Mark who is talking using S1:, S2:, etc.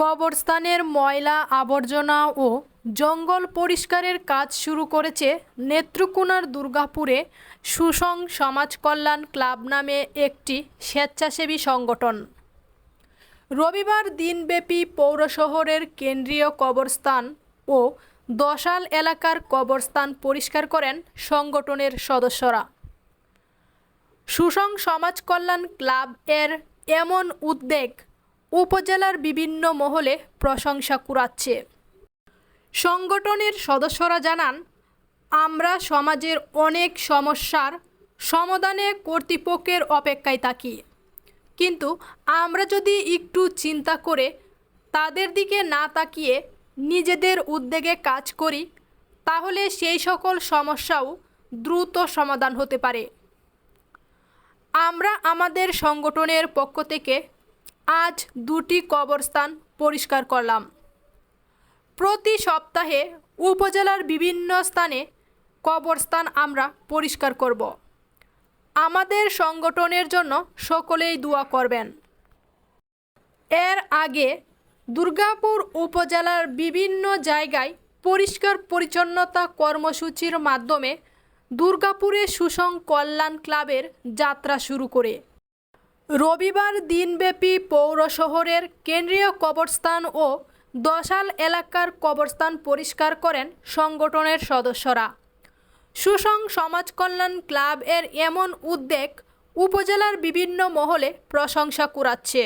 S1: কবরস্থানের ময়লা, আবর্জনা ও জঙ্গল পরিষ্কারের কাজ শুরু করেছে নেত্রকোনার দুর্গাপুরে সুসং সমাজ কল্যাণ ক্লাব নামে একটি স্বেচ্ছাসেবী সংগঠন। রবিবার দিনব্যাপী পৌর শহরের কেন্দ্রীয় কবরস্থান ও দশাল এলাকার কবরস্থান পরিষ্কার করেন সংগঠনের সদস্যরা। সুসং সমাজ কল্যাণ ক্লাব এর এমন উদ্যোগ উপজেলার বিভিন্ন মহলে প্রশংসা কুড়াচ্ছে। সংগঠনের সদস্যরা জানান, আমরা সমাজের অনেক সমস্যার সমাধানে কর্তৃপক্ষের অপেক্ষায় থাকি। কিন্তু আমরা যদি একটু চিন্তা করে তাদের দিকে না তাকিয়ে নিজেদের উদ্যোগে কাজ করি, তাহলে সেই সকল সমস্যাও দ্রুত সমাধান হতে পারে। আমরা আমাদের সংগঠনের পক্ষ থেকে আজ দুটি কবরস্থান পরিষ্কার করলাম। প্রতি সপ্তাহে উপজেলার বিভিন্ন স্থানে কবরস্থান আমরা পরিষ্কার করব। আমাদের সংগঠনের জন্য সকলেই দোয়া করবেন। এর আগে দুর্গাপুর উপজেলার বিভিন্ন জায়গায় পরিষ্কার পরিচ্ছন্নতা কর্মসূচির মাধ্যমে দুর্গাপুরে সুসং কল্যাণ ক্লাবের যাত্রা শুরু করে। রবিবার দিনব্যাপী পৌর শহরের কেন্দ্রীয় কবরস্থান ও দশাল এলাকার কবরস্থান পরিষ্কার করেন সংগঠনের সদস্যরা। সুসং সমাজ কল্যাণ ক্লাব এর এমন উদ্যোগ উপজেলার বিভিন্ন মহলে প্রশংসা কুড়াচ্ছে।